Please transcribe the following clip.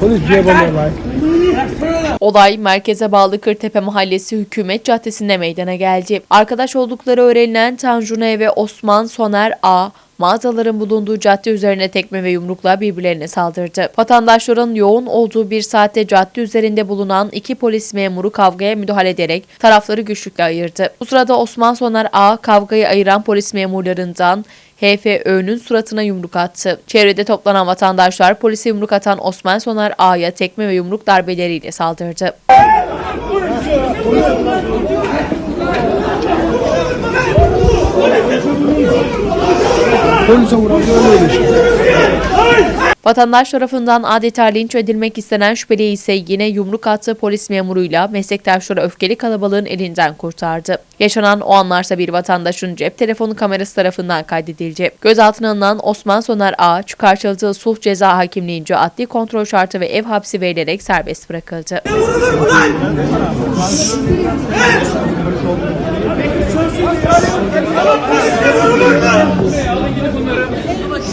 Polis. Olay merkeze bağlı Kırtepe Mahallesi Hükümet Caddesi'nde meydana geldi. Arkadaş oldukları öğrenilen Tanjune ve Osman Soner A. mağazaların bulunduğu cadde üzerine tekme ve yumrukla birbirlerine saldırdı. Vatandaşların yoğun olduğu bir saatte cadde üzerinde bulunan iki polis memuru kavgaya müdahale ederek tarafları güçlükle ayırdı. Bu sırada Osman Soner A. kavgayı ayıran polis memurlarından HFÖ'nün suratına yumruk attı. Çevrede toplanan vatandaşlar polise yumruk atan Osman Soner A'ya tekme ve yumruk darbeleriyle saldırdı. Polise vuramıyor öyle şey. Vatandaş tarafından adeta linç edilmek istenen şüpheli ise yine yumruk attığı polis memuruyla meslektaşları öfkeli kalabalığın elinden kurtardı. Yaşanan o anlarsa bir vatandaşın cep telefonu kamerası tarafından kaydedildi. Gözaltına alınan Osman Soner A. çıkartıldığı sulh ceza hakimliğince adli kontrol şartı ve ev hapsi verilerek serbest bırakıldı.